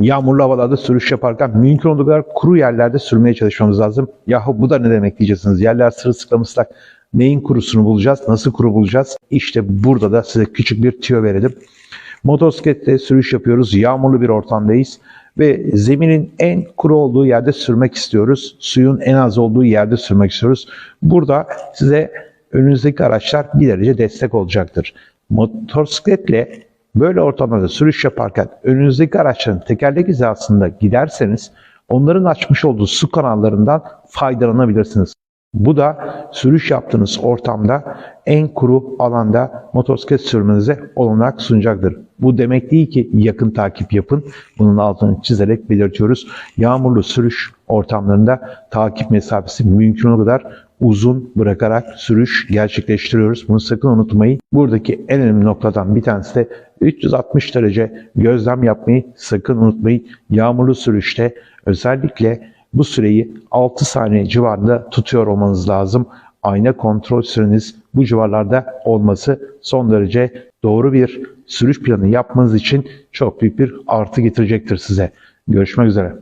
Yağmurlu havalarda sürüş yaparken mümkün olduğu kadar kuru yerlerde sürmeye çalışmamız lazım. Yahu bu da ne demek diyeceksiniz. Yerler sırılsıklam ıslak. Neyin kurusunu bulacağız? Nasıl kuru bulacağız? İşte burada da size küçük bir tüyo verelim. Motosiklette sürüş yapıyoruz. Yağmurlu bir ortamdayız ve zeminin en kuru olduğu yerde sürmek istiyoruz. Suyun en az olduğu yerde sürmek istiyoruz. Burada size önünüzdeki araçlar bir derece destek olacaktır. Motosikletle böyle ortamlarda sürüş yaparken önünüzdeki araçların tekerlek hizasında giderseniz onların açmış olduğu su kanallarından faydalanabilirsiniz. Bu da sürüş yaptığınız ortamda en kuru alanda motosiklet sürmenize olanak sunacaktır. Bu demek değil ki yakın takip yapın. Bunun altını çizerek belirtiyoruz. Yağmurlu sürüş ortamlarında takip mesafesi mümkün olduğu kadar uzun bırakarak sürüş gerçekleştiriyoruz. Bunu sakın unutmayın. Buradaki en önemli noktadan bir tanesi de 360 derece gözlem yapmayı sakın unutmayın. Yağmurlu sürüşte özellikle bu süreyi 6 saniye civarında tutuyor olmanız lazım. Ayna kontrol süreniz bu civarlarda olması son derece doğru bir sürüş planı yapmanız için çok büyük bir artı getirecektir size. Görüşmek üzere.